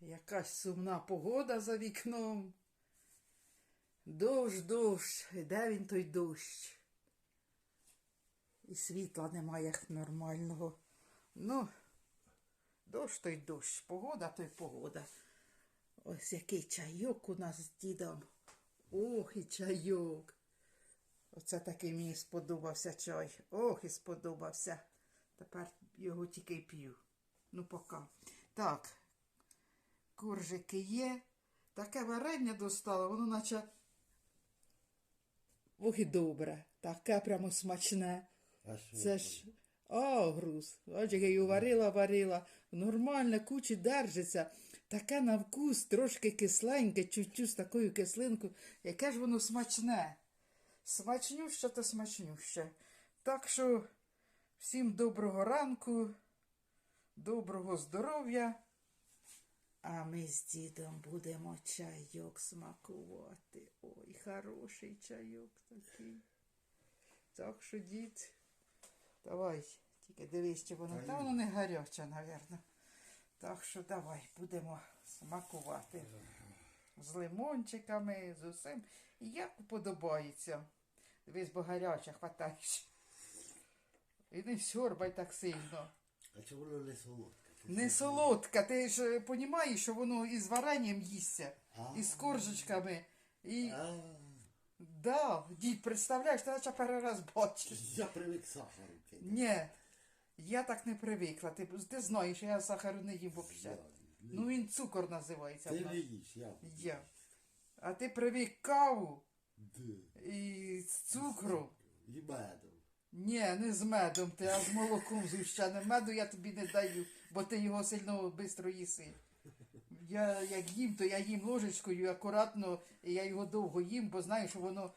Якась сумна погода за вікном. Дощ, дощ. Де він той дощ? І світла немає нормального. Ну, дощ той дощ, погода той погода. Ось який чайок у нас з дідом. Ох, і чайок. Оце такий мені сподобався чай. Ох, і сподобався. Тепер його тільки й п'ю. Ну, пока. Так, коржики є. Таке варення достало, воно наче. Ох і добре. Таке прямо смачне. Це ж агрус. Бачиш, я її варила, варила. Нормально, кучі держиться. Таке на вкус, трошки кисленьке, чуть-чуть з такою кислинкою. Яке ж воно смачне. Смачнюще то смачнюще. Так що всім доброго ранку, доброго здоров'я. А ми з дідом будемо чайок смакувати. Ой, хороший чайок такий. Так що, дід, давай, тільки дивись, чи воно. Та Та воно не гаряче, напевно. Так що давай, будемо смакувати. З лимончиками, з усім. Як подобається. Дивись, бо гаряче хватаєш. І не сьорбай так сильно. А чому воно не солодке? Не солодка, ти ж розумієш, що воно із варенням їсться, і з коржичками. І да, дід, представляєш, ти наче перший раз бачиш. я привик сахару кидати. Ні, я так не привикла. Ти, ти знаєш, я сахару не їм взагалі. Ну він цукор називається. в Ти нас. не їш, я. Я. А ти привик каву Де? і з цукром. І медом. Ні, не з медом, ти, а з молоком згущеним. Меду я тобі не даю, бо ти його сильно швидко їси. Я як їм, то я їм ложечкою акуратно, і я його довго їм, бо знаю, що воно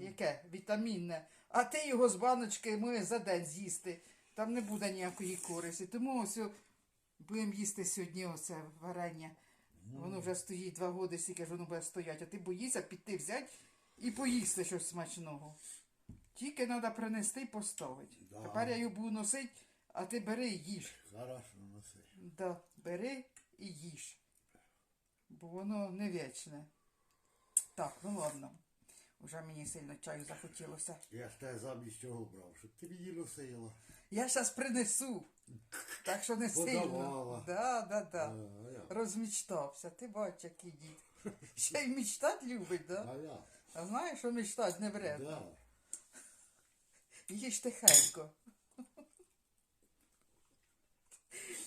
яке вітамінне. А ти його з баночки можеш за день з'їсти. Там не буде ніякої користі. Тому ось будемо їсти сьогодні оце варення. Воно вже стоїть два роки, скільки ж воно буде стояти, а ти боїшся піти взяти і поїсти щось смачного. Тільки треба принести і поставити. Да. Тепер я його буду носити, а ти бери і їж. Хорошо носи. Да, бери і їж. Бо воно не вічне. Так, ну ладно. Уже мені сильно чаю захотілося. Я ж тебе замість чого брав, щоб ти мені носила. Я зараз принесу. Так що не сильно. Подавала. Да, да, да. А я. Розмічтався. Ти бач, який дід. Ще й мечтать любить, да? А я. А знаєш, що мечтать не вредно. Да. Їж тихенько.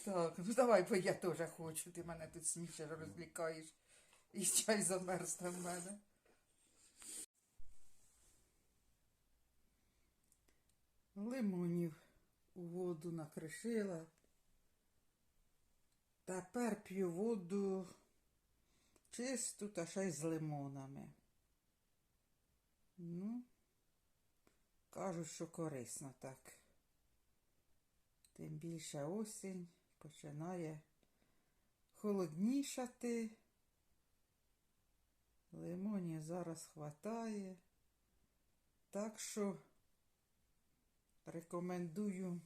Так, ну давай, бо я теж хочу. Ти мене тут смішиш, розлікаєш. І чай замерз там в мене. Лимонів у воду накришила. Тепер п'ю воду чисту та ще й з лимонами. Ну, кажуть, що корисно так. Тим більше осінь починає холоднішати. Лимонів зараз хватає. Так що рекомендую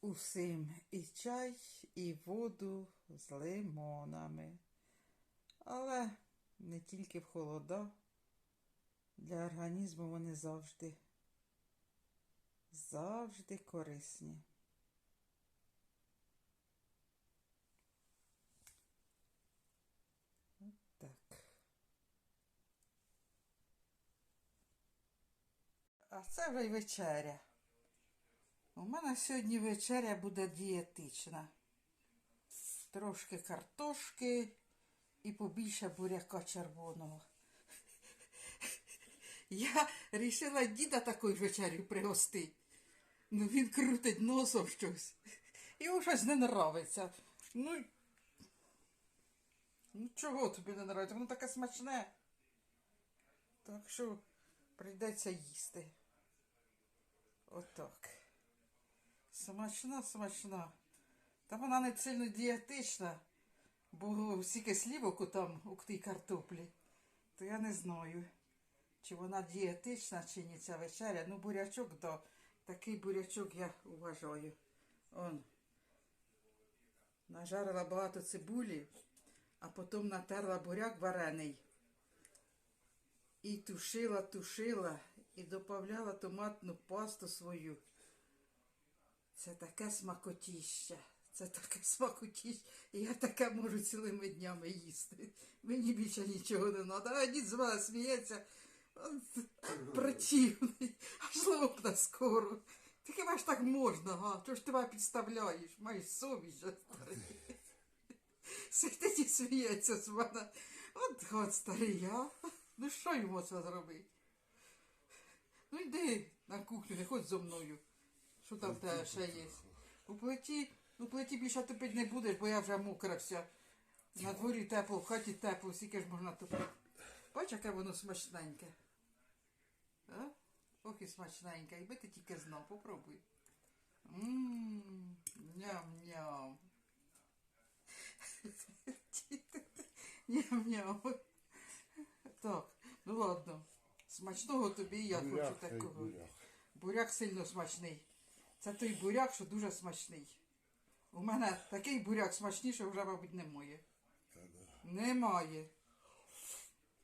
усім і чай, і воду з лимонами. Але не тільки в холода. Для організму вони завжди, завжди корисні. От так. А це вже й вечеря. У мене сьогодні вечеря буде дієтична. Трошки картошки і побільше буряка червоного. Я рішила діда такою вечерю пригостити. Ну він крутить носом щось. Йому щось не нравиться. Ну, ну чого тобі не нравиться? Воно таке смачне. Так що прийдеться їсти. Отак. Смачна, смачна. Та вона не сильно дієтична, бо стільки слівок там у тій картоплі. То я не знаю, чи вона дієтична, чи ні ця вечеря. Ну, бурячок, да. Такий бурячок я вважаю. Он. Нажарила багато цибулі, а потім натерла буряк варений. І тушила, тушила, і додавала томатну пасту свою. Це таке смакотіще. Це таке смакотіще. І я таке можу цілими днями їсти. Мені більше нічого не треба. А з мене сміється. От, от Противний. Аж лопне скоро. Ти хіба ж так можна, га? Чого ж ти мене підставляєш? Маєш совість же старий. Сидить і сміється з мене. От от старий, а? Ну що йому це зробити? Ну йди на кухню, не ходь зо мною. Що там тебе ще є? У плиті, у плиті більше топити не будеш, бо я вже мокра вся. На дворі тепло, в хаті тепло, скільки ж можна топити. Бач, яке воно смачненьке. А? Ох і смачненьке. Якби ти тільки знав, попробуй. Ммм, ням-ням. Ням-ням. Так, ну ладно. Смачного тобі і я хочу Буряк й такого. буряк. Буряк сильно смачний. Це той буряк, що дуже смачний. У мене такий буряк смачніший вже, мабуть, немає. Немає.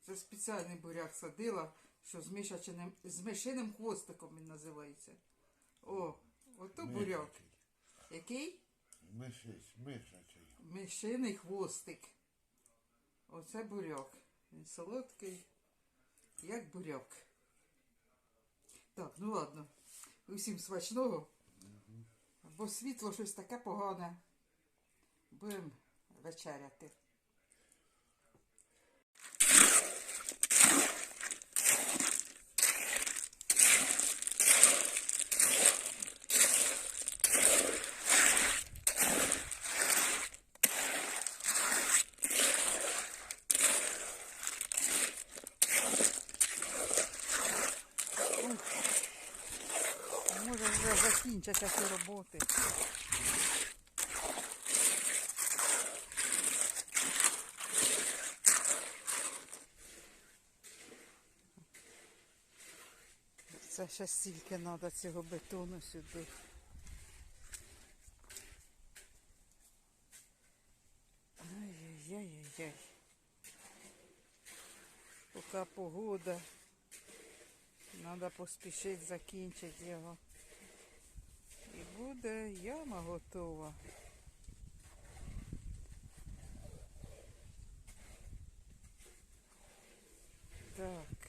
Це спеціальний буряк садила, що з, мишачиним, з мишиним хвостиком він називається. О, ото буряк. Який? Мишись, мишачий. Мишиний хвостик. Оце буряк. Він солодкий, як буряк. Так, ну ладно. Усім смачного. Бо світло щось таке погане. Будемо вечеряти. Може вже закінчаться ці роботи. Це ще стільки треба цього бетону сюди. Ай-яй-яй-яй. Поки погода. Треба поспішити закінчити його. Буде яма готова. Так.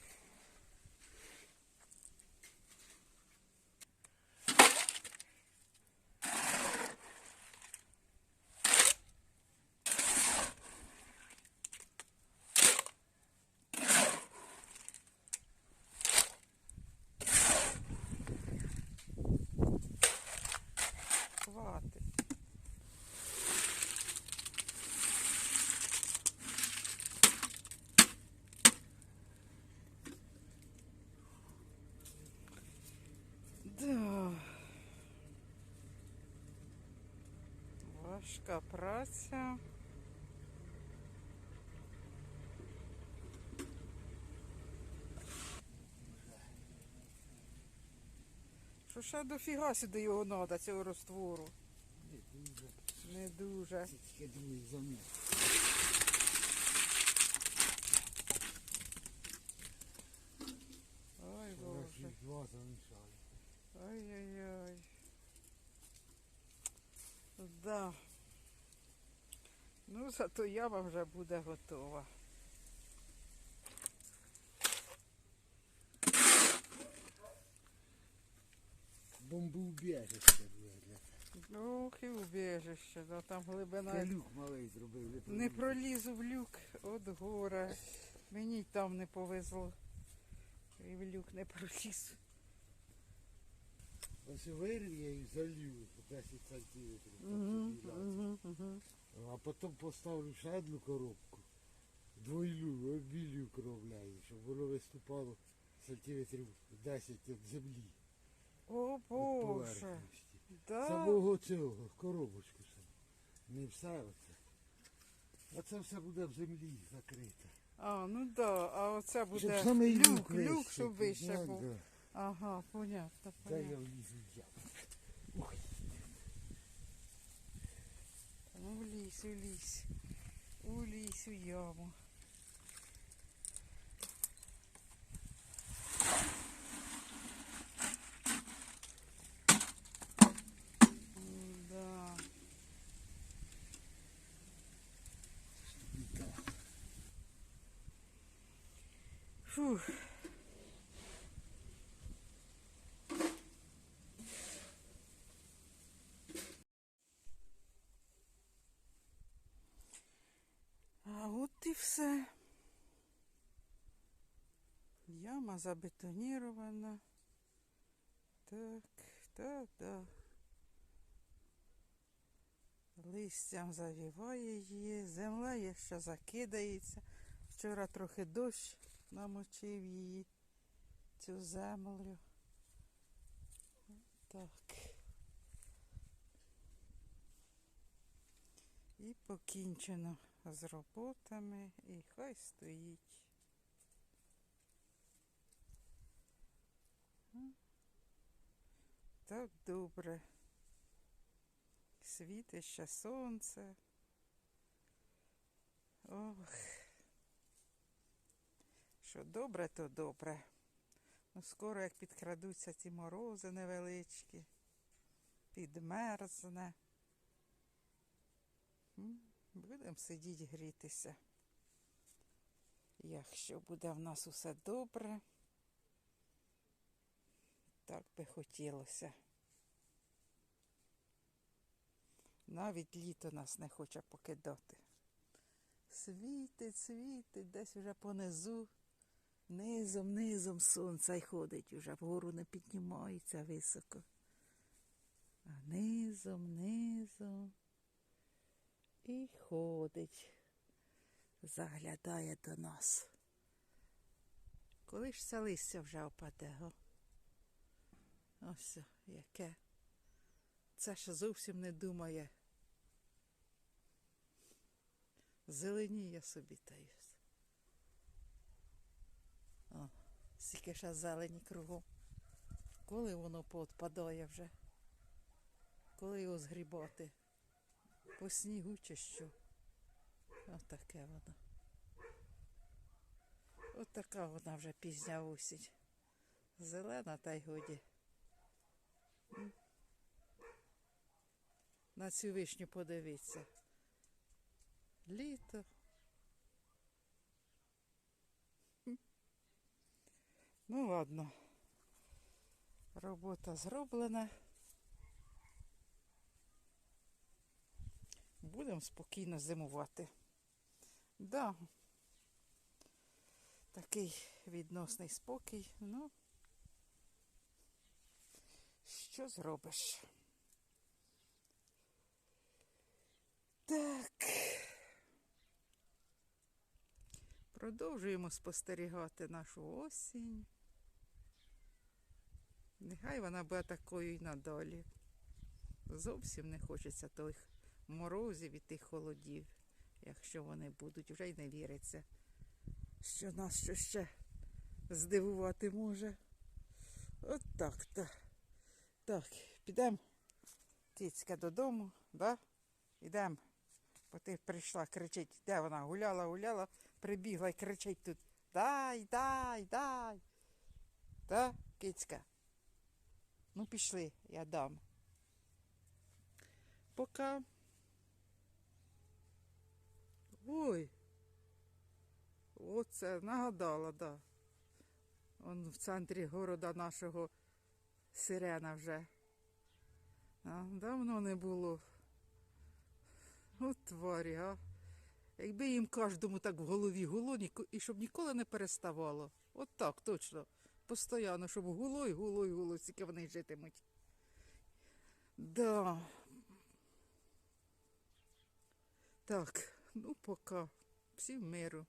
Хватить. Да. Важка праця. Що ще дофіга сюди його треба, цього розтвору. Не дуже. Тільки другий заміс. Ой, Боже. Замішали. Ай-яй-яй. Да. Ну, зато яма вже буде готова. Бомбоубіжище для Ох, і убіжище, да, там глибина. Це люк малий зробив. Не пролізу в люк от гора. Мені там не повезло. І в люк не пролізу. Ось я залью 10 сантиметрів. Угу, угу, угу. А потім поставлю ще одну коробку. Двойлю, обілю кровляю, щоб воно виступало сантиметрів 10 від землі. О, Боже. Да. Самого цього, коробочку сам. Не все оце. Оце все буде в землі закрите. А, ну да, а оце буде Щоб люк, люк, щоб вище був. Да. Ага, понятно, Да я понятно. влізу в яму. Ой, Улізь, улізь. Улізь у яму. Да. Фух. А от і все. Яма забетонірована. Так, так, так. Листям завіває її, земля ще закидається. Вчора трохи дощ намочив її, цю землю. Так. Покінчено з роботами, і хай стоїть. Так добре. Світить ще сонце. Ох. Що добре, то добре. Ну, скоро як підкрадуться ці морози невеличкі, підмерзне. Будемо сидіти грітися. Якщо буде в нас усе добре, так би хотілося. Навіть літо нас не хоче покидати. Світить, світить, десь уже понизу, низом, низом сонце й ходить, уже вгору не піднімається високо. А низом, низом і ходить, заглядає до нас. Коли ж це листя вже опаде, го? Ось яке. Це ще зовсім не думає. Зеленіє собі та й все. О, скільки ще зелені кругом. Коли воно поотпадає вже? Коли його згрібати? По снігу чи що? Отаке воно. Отака вона вже пізня осінь. Зелена та й годі. На цю вишню подивіться. Літо. Ну ладно. Робота зроблена. Будемо спокійно зимувати. Да. Такий відносний спокій. Ну, що зробиш? Так. Продовжуємо спостерігати нашу осінь. Нехай вона буде такою і надалі. Зовсім не хочеться тих морозів і тих холодів, якщо вони будуть, вже й не віриться, що нас що ще здивувати може. От так то. Так, підемо, кицька, додому, да? Ідемо. Бо ти прийшла, кричить, де вона гуляла, гуляла, прибігла і кричить тут. Дай, дай, дай. Та, кицька. Ну, пішли, я дам. Пока. Ой. Оце нагадала, да. Он в центрі города нашого сирена вже. А, давно не було. От тварі, а. Якби їм кожному так в голові гуло, і щоб ніколи не переставало. От так, точно. Постоянно, щоб гуло і гуло і гуло, скільки вони житимуть. Да. Так, ну пока. Всім миру.